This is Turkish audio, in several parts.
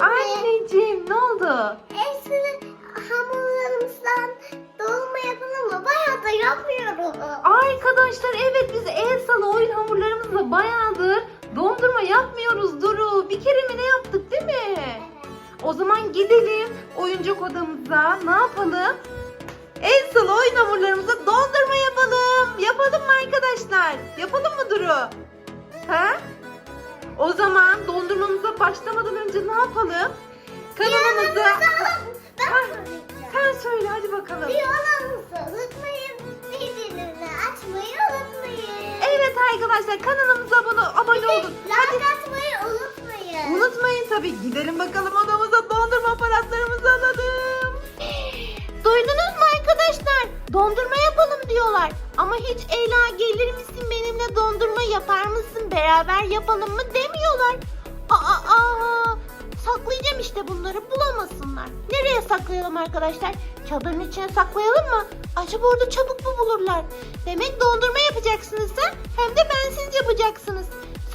Anneciğim ne oldu? Esra hamurlarımızdan dolma yapalım mı? Bayağı da yapmıyorum. Arkadaşlar evet biz el salı oyun hamurlarımızla bayağıdır dondurma yapmıyoruz Duru. Bir kere mi ne yaptık değil mi? O zaman gidelim oyuncak odamıza. Ne yapalım? El salı oyun hamurlarımıza dondurma yapalım. Yapalım mı arkadaşlar? Yapalım mı Duru? Ha? O zaman dondurmamıza başlamadan önce ne yapalım? Kanalımızı... Ben söyleyeceğim. Sen söyle hadi bakalım. Kanalımızı unutmayın. Bildirimleri açmayı unutmayın. Evet arkadaşlar kanalımıza abone, abone olun. Hadi Like atmayı unutmayın. Unutmayın tabii. Gidelim bakalım odamıza dondurma aparatlarımızı alalım. Duydunuz mu arkadaşlar? Dondurma yapalım diyorlar. Ama hiç Ela gelir misin benimle dondurma yapar mısın? Beraber yapalım mı demiyorlar. Aa, aa, saklayacağım işte bunları bulamasınlar. Nereye saklayalım arkadaşlar? Çadırın içine saklayalım mı? Acaba orada çabuk mu bulurlar? Demek dondurma yapacaksınız ha? Hem de bensiz yapacaksınız.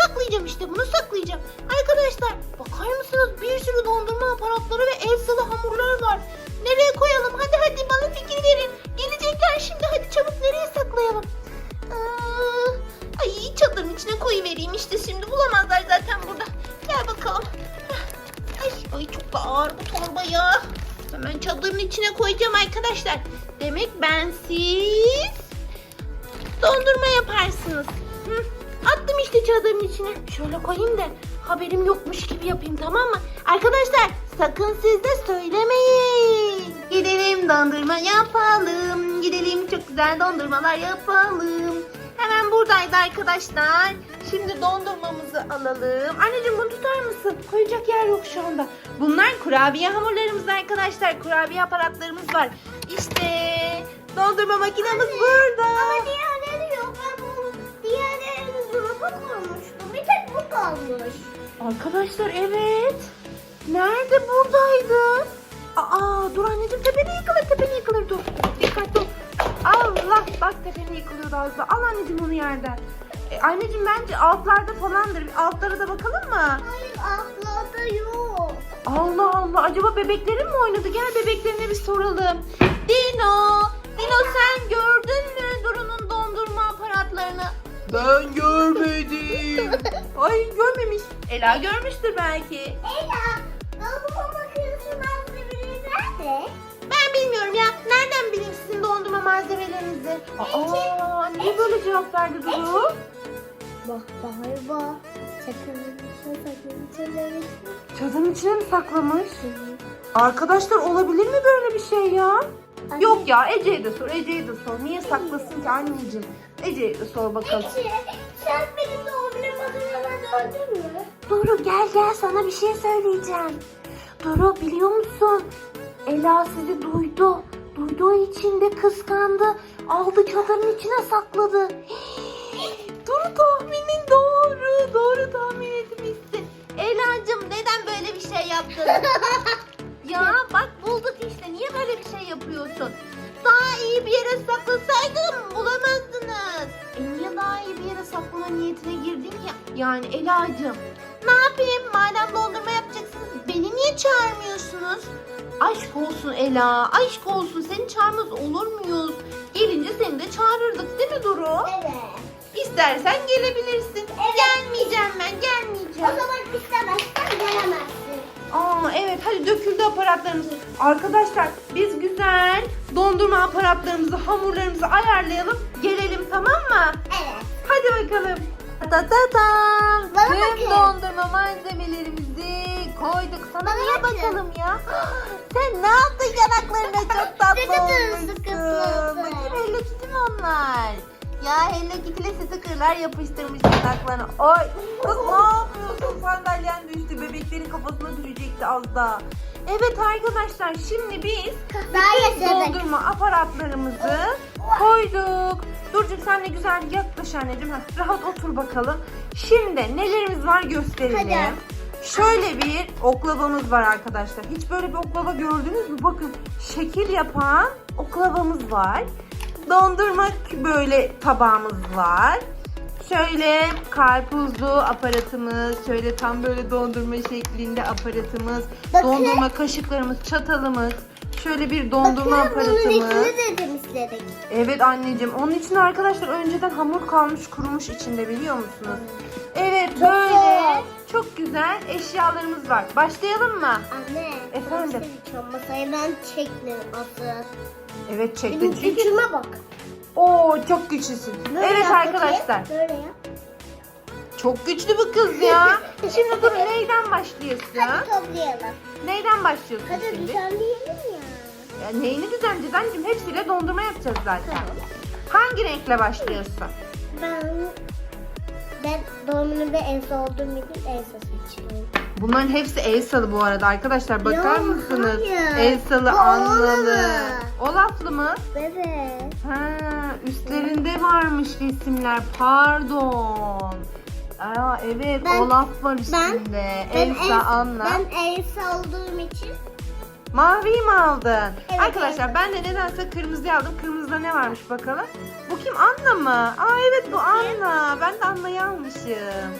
Saklayacağım işte bunu saklayacağım. Arkadaşlar bakar mısınız bir sürü dondurma aparatları ve el salı hamurlar var. Nereye koyalım? Hadi hadi bana fikir verin. Gelecekler şimdi hadi çabuk nereye saklayalım? Aa, ay çadırın içine koyuvereyim işte şimdi bulamazlar zaten burada. Gel bakalım. Ay, ay çok da ağır bu torba ya. Hemen çadırın içine koyacağım arkadaşlar. Demek bensiz dondurma yaparsınız. Attım işte çadırın içine. Şöyle koyayım da haberim yokmuş gibi yapayım tamam mı? Arkadaşlar sakın siz de söylemeyin. Gidelim dondurma yapalım. Gidelim çok güzel dondurmalar yapalım. Hemen buradaydı arkadaşlar. Şimdi dondurmamızı alalım. Anneciğim bunu tutar mısın? Koyacak yer yok şu anda. Bunlar kurabiye hamurlarımız arkadaşlar. Kurabiye aparatlarımız var. İşte dondurma makinemiz burada. Ama bu koymuştum. Bir tek bu kalmış. Arkadaşlar evet. Nerede buradaydı? Aa dur anneciğim tepeni yıkılır tepeni yıkılır dur. Dikkatli ol. Allah bak tepeni yıkılıyor az daha. Al anneciğim onu yerden. E, anneciğim bence altlarda falandır. Bir altlara da bakalım mı? Hayır ablada yok. Allah Allah acaba bebeklerin mi oynadı? Gel bebeklerine bir soralım. Dino, Dino sen gördün mü Duru'nun dondurma aparatlarını? Ben görmedim. Ay görmemiş. Ela görmüştür belki. Ela, dolaba makinesi malzemeleri nerede? Ben bilmiyorum ya. Nereden bileyim sizin dondurma malzemelerinizi? Aa, niye böyle cevap verdi Duru? Bak içine sakın içine Çadırın içine mi saklamış? Arkadaşlar olabilir mi böyle bir şey ya? Yok ya Ece'ye de sor, Ece'ye de sor. Niye saklasın ki anneciğim? Ece'ye de sor bakalım. Ece, sen benim doğum makineme gördün mü? Duru gel gel sana bir şey söyleyeceğim. Duru biliyor musun? Ela sizi duydu. Duyduğu için de kıskandı. Aldı çadırın içine sakladı. Duru tahminin doğru. Doğru tahmin etmişsin. Ela'cığım neden böyle bir şey yaptın? yapıyorsun? Daha iyi bir yere saklasaydım bulamazdınız. E niye daha iyi bir yere saklama niyetine girdin ya? Yani Ela'cığım ne yapayım? Madem dondurma yapacaksınız beni niye çağırmıyorsunuz? Aşk olsun Ela, aşk olsun. Seni çağırmaz olur muyuz? Gelince seni de çağırırdık değil mi Duru? Evet. İstersen gelebilirsin. Gelmeyeceğim ben, O gelmeyeceğim. zaman istemezsen gelemezsin. Aa evet hadi döküldü aparatlarımız. Arkadaşlar biz güzel dondurma aparatlarımızı, hamurlarımızı ayarlayalım. Gelelim tamam mı? Evet. Hadi bakalım. Ta ta ta. Bana Tüm bakın. dondurma malzemelerimizi koyduk. Sana Bana niye bakın. bakalım ya? Sen ne yaptın yanaklarına çok tatlı Sıkı sıkı olmuşsun. sıkı. Bakın Hello Kitty mi onlar? Ya Hello Kitty'le stickerlar yapıştırmış yanaklarına. Ay kız ne yapıyorsun? Sandalyen düştü. Bebeklerin kafasına düşecekti az daha. Evet arkadaşlar şimdi biz bütün dondurma aparatlarımızı koyduk. Durcuk sen de güzel yaklaş anneciğim. Heh, rahat otur bakalım. Şimdi nelerimiz var gösterelim. Hadi. Şöyle bir oklavamız var arkadaşlar. Hiç böyle bir oklava gördünüz mü? Bakın şekil yapan oklavamız var. Dondurma böyle tabağımız var. Şöyle karpuzlu aparatımız, şöyle tam böyle dondurma şeklinde aparatımız, Bakın. dondurma kaşıklarımız, çatalımız, şöyle bir dondurma Bakın bunun aparatımız. içini de temizledik. Evet anneciğim. Onun için arkadaşlar önceden hamur kalmış kurumuş içinde biliyor musunuz? Evet Çok böyle güzel. çok güzel eşyalarımız var. Başlayalım mı? Anne. Efendim? Masayı ben çektim asıl. Evet çektim Benim gücüme bak. Oo çok güçlüsün. Böyle evet yap bakayım. arkadaşlar. Böyle yap. Çok güçlü bu kız ya. Şimdi dur neyden başlıyorsun? Hadi toplayalım. Neyden başlıyorsun Hadi şimdi? düzenleyelim ya. Ya neyini düzenleyeceğiz anneciğim? Hepsiyle dondurma yapacağız zaten. Tamam. Hangi renkle başlıyorsun? Ben ben doğum günümde Elsa olduğum için Elsa seçiyorum. Bunların hepsi Elsa'lı bu arada arkadaşlar. Bakar Ya, mısınız? hayır. Elsa'lı, Bu Anlalı. Olaf'lı. Mı? Evet. Ha, üstlerinde varmış resimler. Pardon. Aa evet Ben- Olaf var üstünde. Ben Elsa, El- Anna. Ben Elsa olduğum için Maviyi mi aldın? Evet, Arkadaşlar ben de nedense kırmızıyı aldım. Kırmızıda ne varmış bakalım. Bu kim Anna mı? Aa evet bu Anna. Ben de Anna'yı almışım.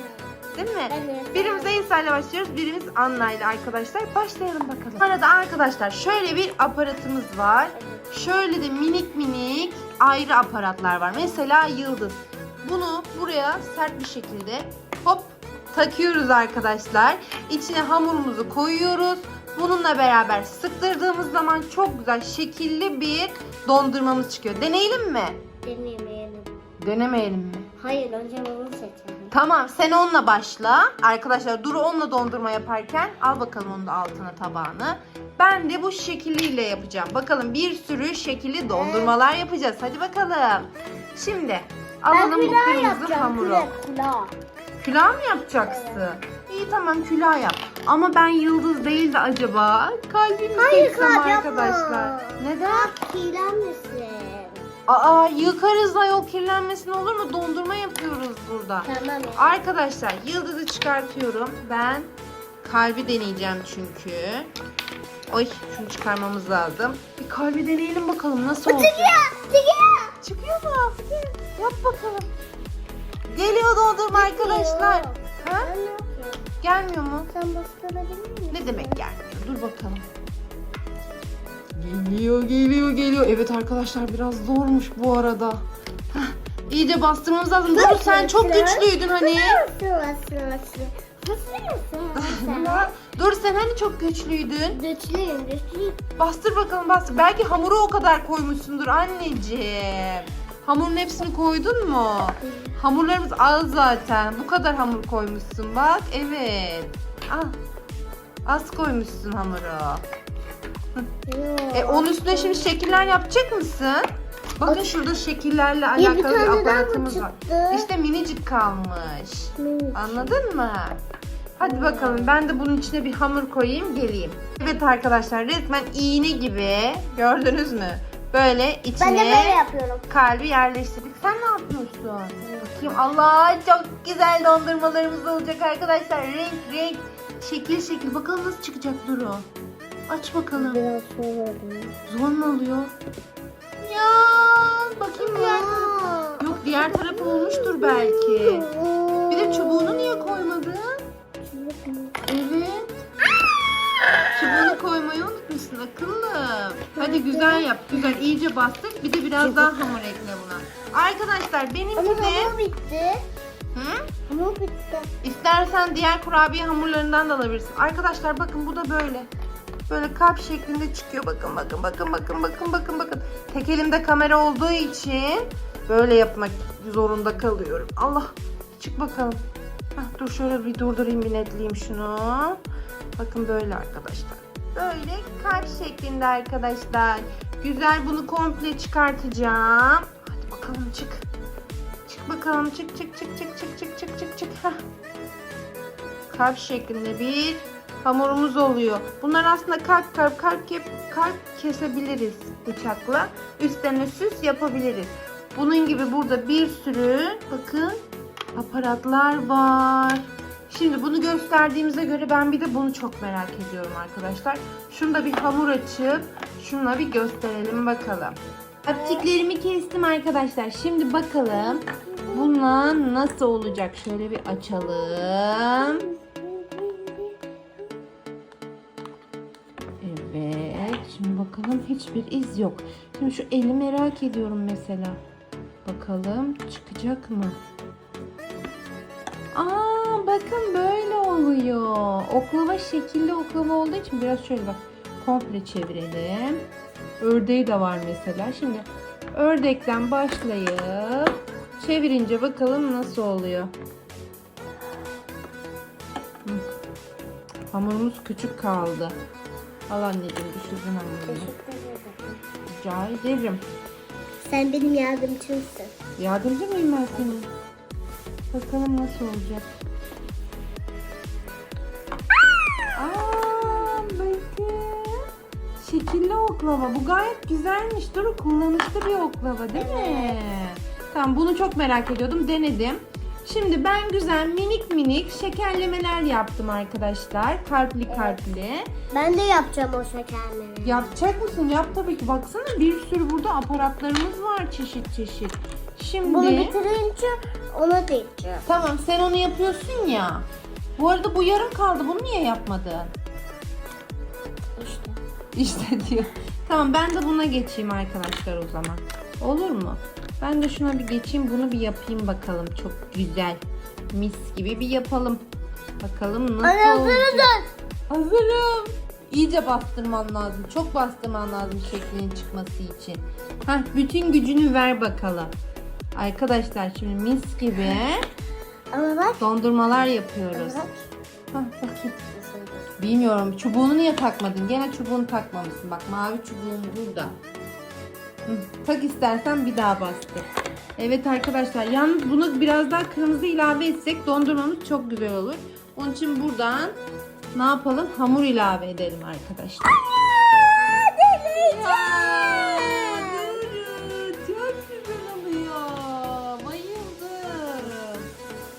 Değil mi? Evet. Birimiz Elsa ile başlıyoruz, birimiz Anna ile arkadaşlar. Başlayalım bakalım. Bu arada arkadaşlar şöyle bir aparatımız var. Şöyle de minik minik ayrı aparatlar var. Mesela yıldız. Bunu buraya sert bir şekilde hop takıyoruz arkadaşlar. İçine hamurumuzu koyuyoruz. Bununla beraber sıktırdığımız zaman çok güzel şekilli bir dondurmamız çıkıyor. Deneyelim mi? denemeyelim. Denemeyelim mi? Hayır önce bunu seçelim. Tamam sen onunla başla. Arkadaşlar Duru onunla dondurma yaparken al bakalım onun da altına tabağını. Ben de bu şekliyle yapacağım. Bakalım bir sürü şekilli dondurmalar yapacağız. Hadi bakalım. Şimdi alalım bu kırmızı yapacağım, hamuru. Külah, külah. Külah mı yapacaksın? İyi tamam külah yap. Ama ben yıldız değil de acaba kalbimi Hayır, seçsem kalp yapma. arkadaşlar. Neden? Kirlenmesin. Aa yıkarız ayol kirlenmesin olur mu? Dondurma yapıyoruz burada. Tamam. Arkadaşlar yıldızı çıkartıyorum. Ben kalbi deneyeceğim çünkü. Oy şunu çıkarmamız lazım. Bir kalbi deneyelim bakalım nasıl olacak. Çıkıyor. Çıkıyor. Çıkıyor mu? Yap bakalım. Geliyor dondurma arkadaşlar. Ha? Gelmiyor mu? Sen bastırabilir misin? Ne demek gelmiyor? Dur bakalım. Geliyor, geliyor, geliyor. Evet arkadaşlar biraz zormuş bu arada. Hah, İyice bastırmamız lazım. Dur sen çok güçlüydün hani. Dur sen hani çok güçlüydün. Güçlüyüm güçlüyüm. Bastır bakalım bastır. Belki hamuru o kadar koymuşsundur anneciğim. Hamurun hepsini koydun mu? Hamurlarımız az zaten. Bu kadar hamur koymuşsun bak. Evet. Al. Az koymuşsun hamuru. E onun üstüne şimdi şekiller yapacak mısın? Bakın şurada şekillerle bir alakalı bir tane daha mı aparatımız var. çıktı? İşte minicik kalmış. Anladın mı? Hadi bakalım ben de bunun içine bir hamur koyayım geleyim. Evet arkadaşlar resmen iğne gibi gördünüz mü? Böyle içine Ben de böyle yapıyorum. kalbi yerleştirdik. Sen ne yapıyorsun? Bakayım Allah çok güzel dondurmalarımız olacak arkadaşlar. Renk renk şekil şekil. Bakalım nasıl çıkacak Duru. Aç bakalım. Biraz sonra Zor mu oluyor? Ya bakayım diğer tarafı. Yok diğer tarafı olmuştur belki. Bir de çubuğunu niye koymadın? Evet. Çubuğunu koymayı unutmuşsun akıllım. Hadi güzel yap. Güzel iyice bastır. Bir de biraz daha hamur ekle buna. Arkadaşlar benimki Ama de... hamur bitti. Hı? Hamur bitti. İstersen diğer kurabiye hamurlarından da alabilirsin. Arkadaşlar bakın bu da böyle. Böyle kalp şeklinde çıkıyor. Bakın bakın bakın bakın bakın bakın bakın. Tek elimde kamera olduğu için böyle yapmak zorunda kalıyorum. Allah çık bakalım. Heh, dur şöyle bir durdurayım bir netleyeyim şunu. Bakın böyle arkadaşlar. Böyle kalp şeklinde arkadaşlar. Güzel bunu komple çıkartacağım. Hadi bakalım çık. Çık bakalım çık çık çık çık çık çık çık çık çık. Kalp şeklinde bir hamurumuz oluyor. Bunlar aslında kalp kalp kalp kalp, kesebiliriz bıçakla. Üstlerine süs yapabiliriz. Bunun gibi burada bir sürü bakın aparatlar var. Şimdi bunu gösterdiğimize göre ben bir de bunu çok merak ediyorum arkadaşlar. Şunda bir hamur açıp şunla bir gösterelim bakalım. Aptiklerimi kestim arkadaşlar. Şimdi bakalım bununla nasıl olacak? Şöyle bir açalım. Evet. Şimdi bakalım hiçbir iz yok. Şimdi şu eli merak ediyorum mesela. Bakalım çıkacak mı? Aa bakın böyle oluyor. Oklava şekilli oklava olduğu için biraz şöyle bak komple çevirelim. Ördeği de var mesela. Şimdi ördekten başlayıp çevirince bakalım nasıl oluyor. Hamurumuz küçük kaldı. Al anneciğim düşürdün hamurunu. Rica ederim. Sen benim yardımcımsın. Yardımcı mıyım ben senin? Bakalım nasıl olacak. Aa, bakın. Şekilli oklava. Bu gayet güzelmiş. Dur kullanışlı bir oklava değil mi? Tamam bunu çok merak ediyordum. Denedim. Şimdi ben güzel minik minik şekerlemeler yaptım arkadaşlar. Kalpli kalpli. Ben de yapacağım o şekerleri. Yapacak mısın? Yap tabii ki. Baksana bir sürü burada aparatlarımız var çeşit çeşit. Şimdi... Bunu bitirince ona diyeceğim. Tamam sen onu yapıyorsun ya. Bu arada bu yarım kaldı. Bunu niye yapmadın? İşte. İşte diyor. Tamam ben de buna geçeyim arkadaşlar o zaman. Olur mu? Ben de şuna bir geçeyim bunu bir yapayım bakalım. Çok güzel. Mis gibi bir yapalım. Bakalım nasıl Anne olacak. hazırız. Hazırım. İyice bastırman lazım. Çok bastırman lazım şeklinin çıkması için. Heh, bütün gücünü ver bakalım. Arkadaşlar şimdi mis gibi Ama bak. dondurmalar yapıyoruz. Bak. Hah, bakayım. Bilmiyorum. Çubuğunu niye takmadın? Gene çubuğunu takmamışsın. Bak mavi çubuğun burada. Tak istersen bir daha bastır. Evet arkadaşlar. Yalnız bunu biraz daha kırmızı ilave etsek dondurmamız çok güzel olur. Onun için buradan ne yapalım? Hamur ilave edelim arkadaşlar. Ya, Duru, Çok güzel oluyor. Bayıldım.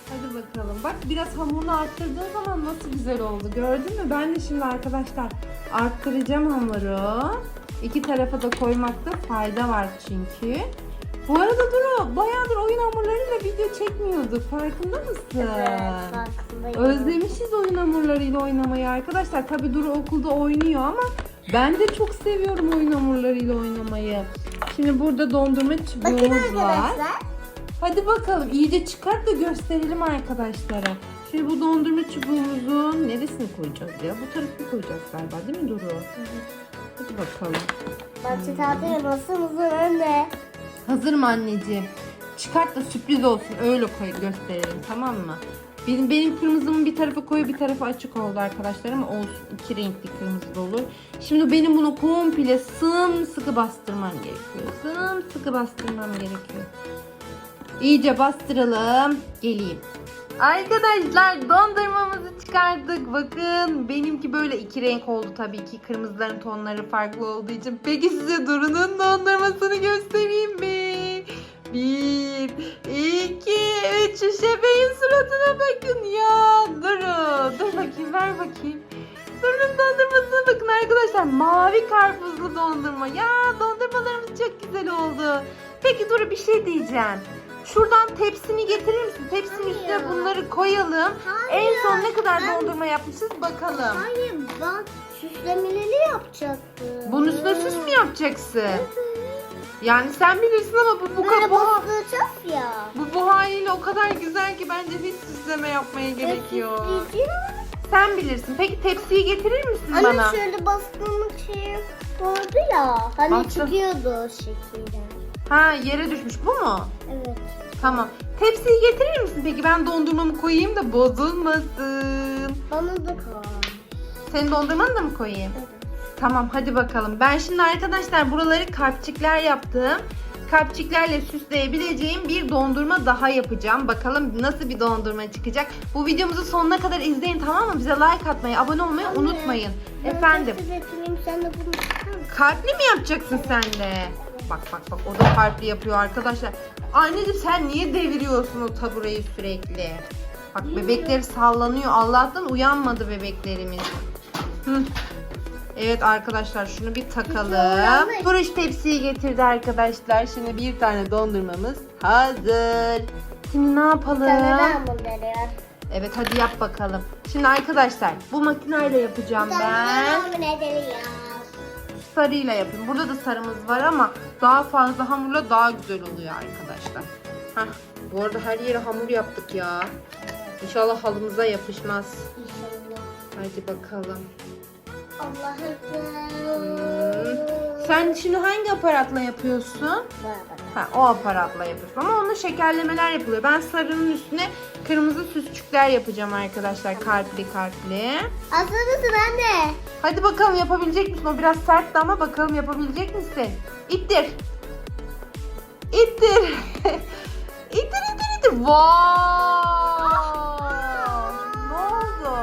Hadi bakalım. Bak biraz hamurunu arttırdığın zaman nasıl güzel oldu. Gördün mü? Ben de şimdi arkadaşlar arttıracağım hamuru. İki tarafa da koymakta fayda var çünkü. Bu arada Duru bayağıdır oyun hamurlarıyla video çekmiyorduk. Farkında mısın? Evet, farkındayım. Özlemişiz oyun hamurlarıyla oynamayı arkadaşlar. Tabi Duru okulda oynuyor ama ben de çok seviyorum oyun hamurlarıyla oynamayı. Şimdi burada dondurma çubuğumuz var. Hadi bakalım iyice çıkart da gösterelim arkadaşlara. Şimdi bu dondurma çubuğumuzun neresini koyacağız ya? Bu tarafını koyacağız galiba değil mi Duru? Hadi bakalım. Bahçe tatili masamızın önünde. Hazır mı anneciğim? Çıkart da sürpriz olsun. Öyle koy gösterelim tamam mı? Benim, benim kırmızımın bir tarafı koyu bir tarafı açık oldu arkadaşlar ama olsun. iki renkli kırmızı da olur. Şimdi benim bunu komple sımsıkı bastırmam gerekiyor. Sımsıkı bastırmam gerekiyor. İyice bastıralım. Geleyim. Arkadaşlar dondurmamızı çıkardık. Bakın benimki böyle iki renk oldu tabii ki. Kırmızıların tonları farklı olduğu için. Peki size Duru'nun dondurmasını göstereyim mi? Bir, iki, üç. Şu şebeğin suratına bakın ya. Duru, dur bakayım ver bakayım. Duru'nun dondurmasına bakın arkadaşlar. Mavi karpuzlu dondurma. Ya dondurmalarımız çok güzel oldu. Peki Duru bir şey diyeceğim. Şuradan tepsini getirir misin? Tepsinin Hayır. üstüne bunları koyalım. Hayır, En son ne kadar ben- dondurma yapmışız bakalım. Hayır ben süslemeleri yapacaktım. Bunun üstüne süs mü yapacaksın? Yani sen bilirsin ama bu bu, Böyle bu, bastıracağız ya. bu, bu haliyle o kadar güzel ki bence hiç süsleme yapmaya gerekiyor. Süsleyeceğim. Sen bilirsin. Peki tepsiyi getirir misin Anne bana? şöyle bastırmak şey vardı ya. Hani Bastır. çıkıyordu o şekilde. Ha yere düşmüş bu mu? Evet. Tamam. Tepsiyi getirir misin? Peki ben dondurmamı koyayım da bozulmasın. Bana da kal. Senin dondurmanı da mı koyayım? Tamam hadi bakalım. Ben şimdi arkadaşlar buraları kalpçikler yaptım. Kalpçiklerle süsleyebileceğim bir dondurma daha yapacağım. Bakalım nasıl bir dondurma çıkacak. Bu videomuzu sonuna kadar izleyin tamam mı? Bize like atmayı, abone olmayı Anne, unutmayın. Ben Efendim. tepsi getireyim sen de bunu? Kalpli mi yapacaksın sen de? Bak bak bak o da kalpli yapıyor arkadaşlar. Anneciğim sen niye deviriyorsun o tabureyi sürekli? Bak bebekleri sallanıyor. Allah'tan uyanmadı bebeklerimiz. Hı. Evet arkadaşlar şunu bir takalım. Buruş tepsiyi getirdi arkadaşlar. Şimdi bir tane dondurmamız hazır. şimdi ne yapalım? Evet hadi yap bakalım. Şimdi arkadaşlar bu makineyle yapacağım ben. Sarıyla yapayım. Burada da sarımız var ama daha fazla hamurla daha güzel oluyor arkadaşlar. Hah, bu arada her yere hamur yaptık ya. İnşallah halımıza yapışmaz. İnşallah. Hadi bakalım. Allah'ım. Hmm. Sen şimdi hangi aparatla yapıyorsun? Bana bak. Ha, o aparatla yapıyorsun ama onun şekerlemeler yapılıyor. Ben sarının üstüne kırmızı süsçükler yapacağım arkadaşlar. Kalpli kalpli. Hazır mısın anne? Hadi bakalım yapabilecek misin? O biraz sertti ama bakalım yapabilecek misin? İttir. İttir. ittir ittir ittir. Wow. ne oldu?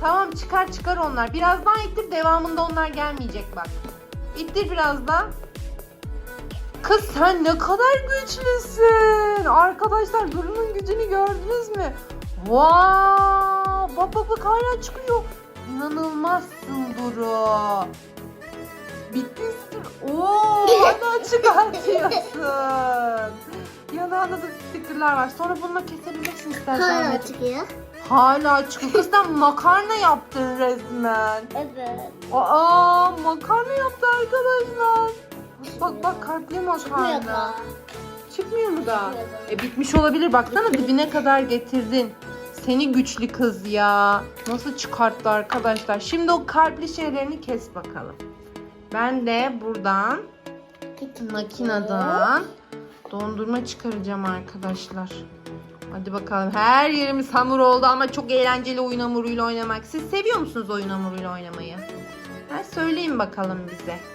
Tamam çıkar çıkar onlar. Biraz daha ittir devamında onlar gelmeyecek bak. İttir biraz daha. Kız sen ne kadar güçlüsün. Arkadaşlar Duru'nun gücünü gördünüz mü? Wow! Bak bak bak hala çıkıyor. İnanılmazsın Duru. Bitmişsin. Oo, hala çıkartıyorsun. Yanağında da stickerlar var. Sonra bununla kesebilirsin istersen. Hala çıkıyor. Hala çıkıyor. Kız sen makarna yaptın resmen. Evet. Aa makarna yaptı arkadaşlar. Bak bak kalpli Çıkmıyor da. Çıkmıyor mu? Çıkmıyor da. E bitmiş olabilir. Baksana dibine kadar getirdin. Seni güçlü kız ya. Nasıl çıkarttı arkadaşlar. Şimdi o kalpli şeylerini kes bakalım. Ben de buradan makineden dondurma çıkaracağım arkadaşlar. Hadi bakalım. Her yerimiz hamur oldu ama çok eğlenceli oyun hamuruyla oynamak. Siz seviyor musunuz oyun hamuruyla oynamayı? Ha, söyleyin bakalım bize.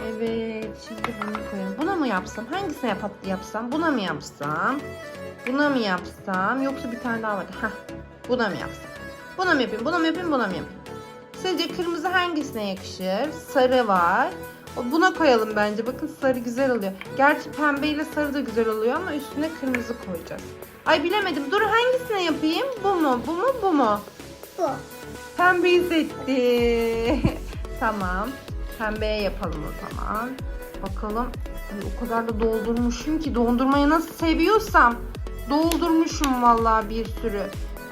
Evet, şimdi bunu koyalım. Buna mı yapsam? Hangisine yap yapsam? Buna mı yapsam? Buna mı yapsam? Yoksa bir tane daha var. Hah, buna mı yapsam? Buna mı yapayım? Buna mı yapayım? Buna mı yapayım? Sizce kırmızı hangisine yakışır? Sarı var. O- Buna koyalım bence. Bakın sarı güzel oluyor. Gerçi pembe ile sarı da güzel oluyor ama üstüne kırmızı koyacağız. Ay bilemedim. Dur hangisine yapayım? Bu mu? Bu mu? Bu mu? Bu. Pembeyi seçti. tamam. Pembeye yapalım o zaman. Bakalım. Ay, o kadar da doldurmuşum ki dondurmayı nasıl seviyorsam doldurmuşum vallahi bir sürü.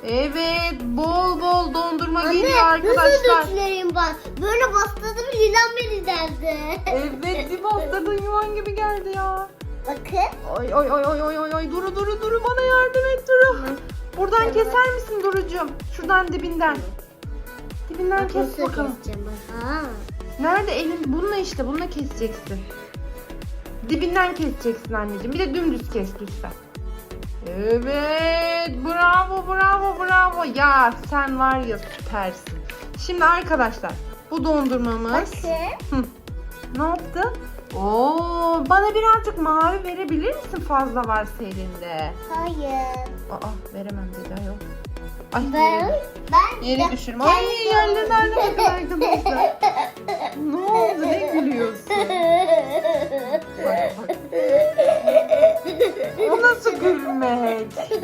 Evet, bol bol dondurma geliyor arkadaşlar. nasıl döküleyim bak. Böyle bastırdım Lilan beni derdi. Evet, bir bastırdın yuvan gibi geldi ya. Bakın. Ay ay ay ay ay ay ay duru duru duru bana yardım et duru. Buradan Evet. keser misin Duru'cum? Şuradan dibinden. Dibinden kes bakalım. Ha. Nerede elin? Bununla işte bununla keseceksin. Dibinden keseceksin anneciğim. Bir de dümdüz kes lütfen. Evet. Bravo bravo bravo. Ya sen var ya süpersin. Şimdi arkadaşlar bu dondurmamız. Bakın. Hı. Ne yaptı? Oo, bana birazcık mavi verebilir misin fazla varsa elinde? Hayır. Aa veremem dedi ayol. Ay Ben, ben yere düşürme. Ay kendi- yerlerine arkadaşlar. ne oldu ne gülüyorsun? Bak bak. O nasıl gülmek?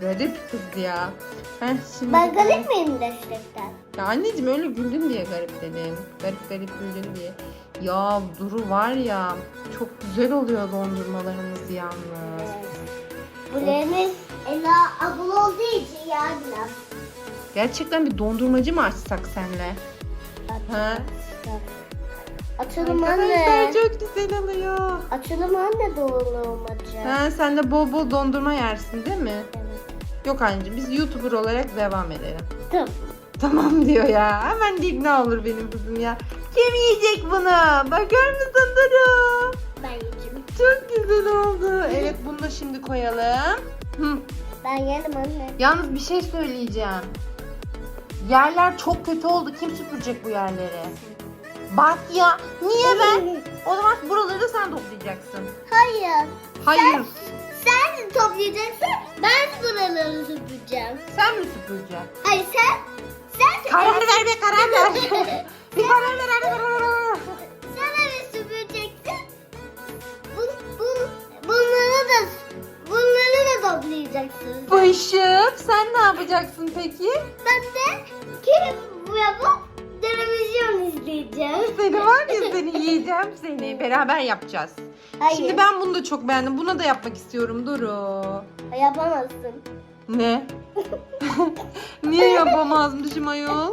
Garip kız ya. Heh, şimdi Ben garip miyim gerçekten? Ya anneciğim öyle güldün diye garip dedim. Garip garip güldün diye. Ya Duru var ya çok güzel oluyor dondurmalarımız yalnız. Bulerimiz Ela abla olduğu için ya biraz. Gerçekten bir dondurmacı mı açsak senle? Ha? Açalım Arkadaşlar anne. çok güzel oluyor. Açalım anne doğru olmaca. Ha, sen de bol bol dondurma yersin değil mi? Evet. Yok anneciğim biz YouTuber olarak devam edelim. Tamam. Tamam diyor ya. Hemen de ikna olur benim kızım ya. Kim yiyecek bunu? Bakar mısın Duru? Ben yiyeceğim. Çok güzel oldu. Evet bunu da şimdi koyalım. Hı. Ben yerim anne. Yalnız bir şey söyleyeceğim. Yerler çok kötü oldu. Kim süpürecek bu yerleri? Bak ya. Niye ben? O zaman buraları da sen toplayacaksın. Hayır. Hayır. Sen toplayacaksın. Ben buraları süpüreceğim. Sen mi süpüreceksin? Hayır sen. Sen Karar ver be karar ver. bir karar ver hadi karar ver. Bışık sen ne yapacaksın peki? Ben de kim bu yapıp televizyon izleyeceğim. Seni var ya seni yiyeceğim seni. Beraber yapacağız. Hayır. Şimdi ben bunu da çok beğendim. Buna da yapmak istiyorum Duru. Yapamazsın. Ne? Niye yapamazmışım ayol?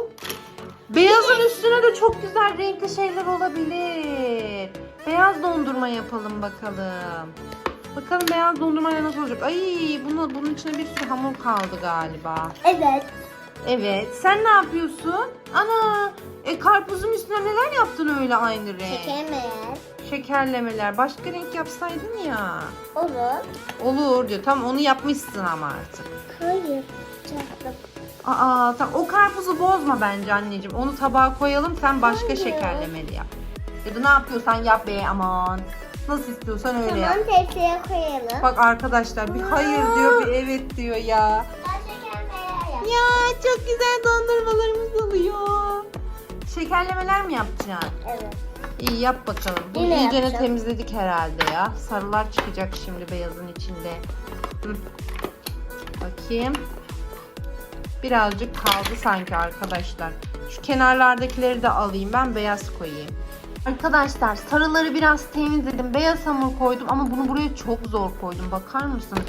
Beyazın üstüne de çok güzel renkli şeyler olabilir. Beyaz dondurma yapalım bakalım. Bakalım beyaz dondurma nasıl olacak? Ay bunu, bunun içine bir sürü hamur kaldı galiba. Evet. Evet. Sen ne yapıyorsun? Ana! E karpuzun üstüne neler yaptın öyle aynı renk? Çekemeyen. Şekerlemeler. Başka renk yapsaydın ya. Olur. Olur diyor. Tamam onu yapmışsın ama artık. Hayır. Çaktım. Aa tamam o karpuzu bozma bence anneciğim. Onu tabağa koyalım sen başka Hayır. şekerlemeli yap. Ya da ne yapıyorsan yap be aman. Nasıl istiyorsan öyle Tamam yap. tepsiye koyalım. Bak arkadaşlar bir hayır diyor bir evet diyor ya. Ben çekemeyen yap. Ya çok güzel dondurmalarımız oluyor. Şekerlemeler mi yapacaksın? Evet. İyi yap bakalım. Bu Yine iyicene yapacağım. temizledik herhalde ya. Sarılar çıkacak şimdi beyazın içinde. Hı. Bakayım. Birazcık kaldı sanki arkadaşlar. Şu kenarlardakileri de alayım. Ben beyaz koyayım. Arkadaşlar sarıları biraz temizledim. Beyaz hamur koydum ama bunu buraya çok zor koydum. Bakar mısınız?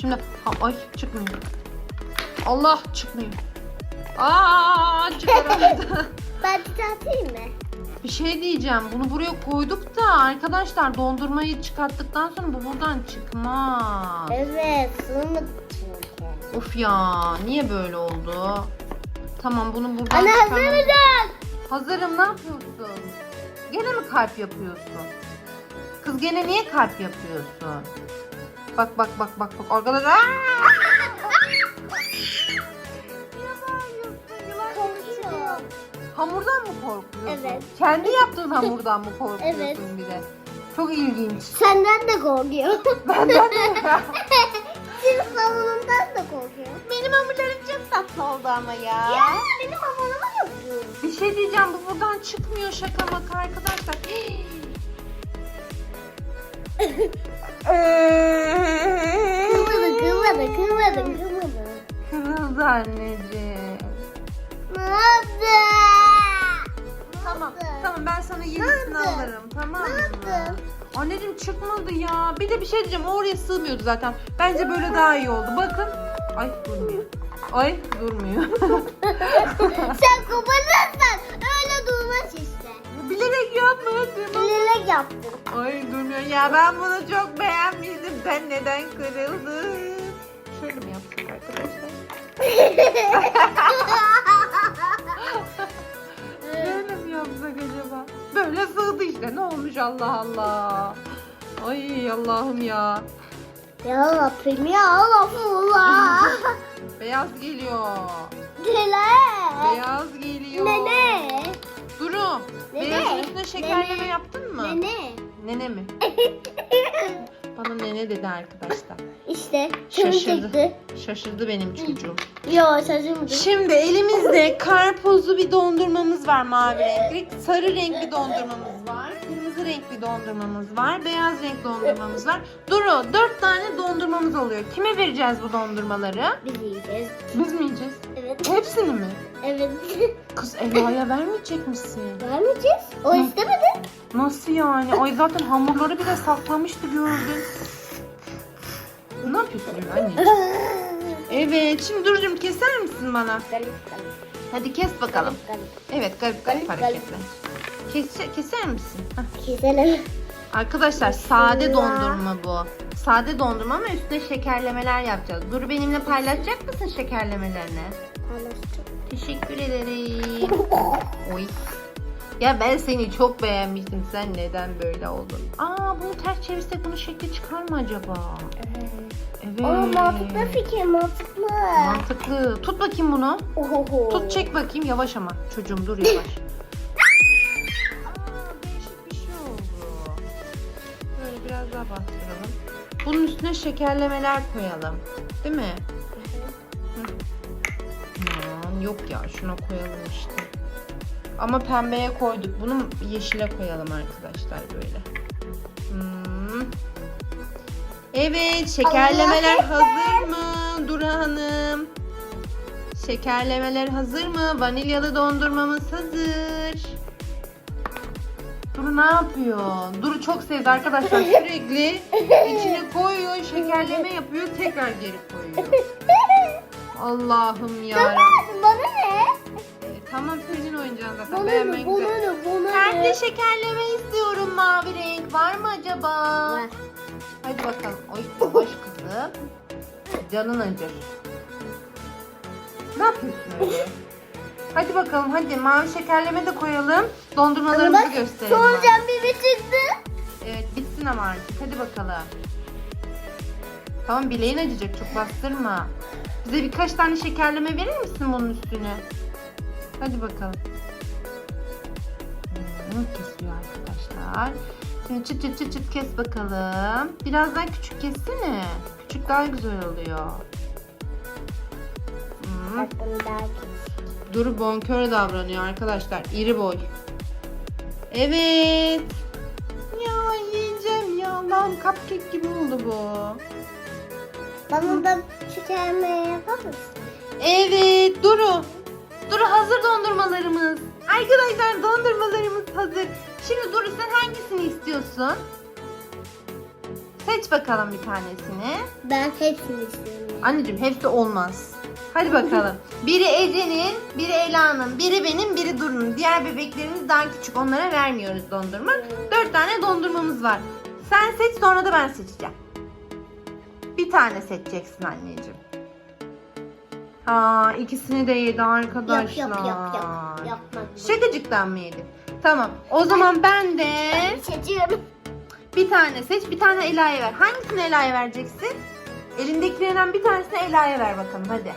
Şimdi ha, ay çıkmıyor. Allah çıkmıyor. Aa çıkaramadı. Ben çıkartayım mı? Bir şey diyeceğim. Bunu buraya koyduk da arkadaşlar dondurmayı çıkarttıktan sonra bu buradan çıkmaz. Evet. Sığmadı çünkü. Of ya niye böyle oldu? Tamam bunu buradan hazır çıkarmam- mısın? Hazırım ne yapıyorsun? Gene mi kalp yapıyorsun? Kız gene niye kalp yapıyorsun? Bak bak bak bak bak arkadaşlar. Aa! Hamurdan mı korkuyorsun? Evet. Kendi yaptığın hamurdan mı korkuyorsun Evet. bir de? Çok ilginç. Senden de korkuyorum. Benden de. Senin salonundan da korkuyorum. Benim hamurlarım çok tatlı oldu ama ya. Ya benim hamurumu yapıyorsun. Bir şey diyeceğim bu buradan çıkmıyor şaka maka arkadaşlar. Kırmadı, kırmadı, kırmadı, kırmadı. Kırıldı anneciğim. Ne yaptın? Tamam tamam ben sana yenisini yaptın? alırım tamam mı? Anneciğim çıkmadı ya. Bir de bir şey diyeceğim o oraya sığmıyordu zaten. Bence böyle daha iyi oldu. Bakın. Ay durmuyor. Ay durmuyor. Sen koparırsan yapmadım. Bilerek yaptın. Ay durmuyor ya ben bunu çok beğenmiştim. Sen neden kırıldın? Şöyle mi yapsak arkadaşlar? Böyle mi yapsak acaba? Böyle sığdı işte ne olmuş Allah Allah. Ay Allah'ım ya. ya Rabbim ya Allah. Beyaz geliyor. Dile. Beyaz geliyor. Nene. Durum. Nene. Beyazın üstüne şekerleme Nene. yaptın mı? Nene. Nene mi? Bana nene dedi arkadaşlar. İşte Şaşırdı. çekti. Şaşırdı benim çocuğum. Yo şaşırmadım. Şimdi elimizde karpuzlu bir dondurmamız var mavi renkli. Sarı renkli dondurmamız var. Kırmızı renkli dondurmamız var. Beyaz renk dondurmamız var. Duru dört tane dondurmamız oluyor. Kime vereceğiz bu dondurmaları? Biz yiyeceğiz. Biz mi yiyeceğiz? Evet. Hepsini mi? Evet. Kız Ela'ya vermeyecek misin? Vermeyeceğiz. O Hı. istemedi. Nasıl yani? Ay zaten hamurları bile saklamıştı gördün. Ne yapıyorsun anneciğim? Evet şimdi Duru'cum keser misin bana? Garip garip. Hadi kes bakalım. Garip. Evet garip garip Garip, hareketler. Kes, keser misin? Heh. Keselim. Arkadaşlar sade Ya. dondurma bu. Sade dondurma ama üstüne şekerlemeler yapacağız. Dur benimle paylaşacak mısın şekerlemelerini? Anlaştık. Teşekkür ederim. Oy. Ya ben seni çok beğenmiştim. Sen neden böyle oldun? Aa bunu ters çevirsek bunun şekli çıkar mı acaba? Evet. Aa mantıklı fikir mantıklı. Mantıklı. Tut bakayım bunu. Ohoho. Tut çek bakayım yavaş ama. Çocuğum dur yavaş. Aa, değişik bir şey oldu. Böyle biraz daha bastıralım. Bunun üstüne şekerlemeler koyalım. Değil mi? Yok ya şuna koyalım işte. Ama pembeye koyduk. Bunu yeşile koyalım arkadaşlar böyle. Hmm. Evet şekerlemeler hazır mı Dura Hanım? Şekerlemeler hazır mı? Vanilyalı dondurmamız hazır. Duru ne yapıyor? Duru çok sevdi arkadaşlar. Sürekli içine koyuyor, şekerleme yapıyor, tekrar geri koyuyor. Allah'ım ya. Bana ne? Tamam senin oyuncağın zaten. Bana ne? Beğenmek Bana üzere. ne? Bana Ben ne? de şekerleme istiyorum mavi renk. Var mı acaba? Var. Hadi bakalım. Oy yavaş kızım. Canın acır. Ne yapıyorsun öyle? Hadi bakalım hadi mavi şekerleme de koyalım. Dondurmalarımızı gösterelim. Solucan bir çıktı. Evet bitsin ama artık. Hadi bakalım. Tamam bileğin acıyacak çok bastırma. Bize birkaç tane şekerleme verir misin bunun üstüne? Hadi bakalım. Hmm, kesiyor arkadaşlar. Şimdi çıt çıt çıt çıt kes bakalım. Biraz daha küçük kessene. Küçük daha güzel oluyor. Hmm. Duru bonkör davranıyor arkadaşlar. İri boy. Evet. Ya yiyeceğim ya. Lan cupcake gibi oldu bu. Bana da şekerme yapar mısın? Evet Duru. Duru hazır dondurmalarımız. Arkadaşlar dondurmalarımız hazır. Şimdi Duru sen hangisini istiyorsun? Seç bakalım bir tanesini. Ben hepsini istiyorum. Anneciğim hepsi olmaz. Hadi bakalım. Biri Ece'nin, biri Ela'nın, biri benim, biri Duru'nun. Diğer bebeklerimiz daha küçük. Onlara vermiyoruz dondurma. Dört tane dondurmamız var. Sen seç sonra da ben seçeceğim. Bir tane seçeceksin anneciğim. Ha ikisini de yedi arkadaşlar. Yap yap yap yap. Yapmak. Şakacıktan mı yedi? Tamam. O zaman ben de Seçiyorum. bir tane seç, bir tane Ela'ya ver. Hangisini Ela'ya vereceksin? Elindekilerinden bir tanesini Ela'ya ver bakalım hadi.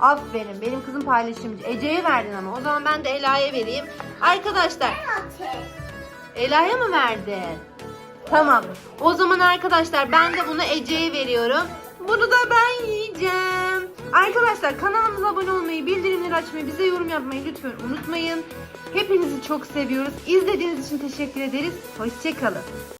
Aferin benim kızım paylaşımcı. Ece'ye verdin ama o zaman ben de Ela'ya vereyim. Arkadaşlar Ela'ya mı verdin? Tamam. O zaman arkadaşlar ben de bunu Ece'ye veriyorum. Bunu da ben yiyeceğim. Arkadaşlar kanalımıza abone olmayı, bildirimleri açmayı, bize yorum yapmayı lütfen unutmayın. Hepinizi çok seviyoruz. İzlediğiniz için teşekkür ederiz. Hoşçakalın.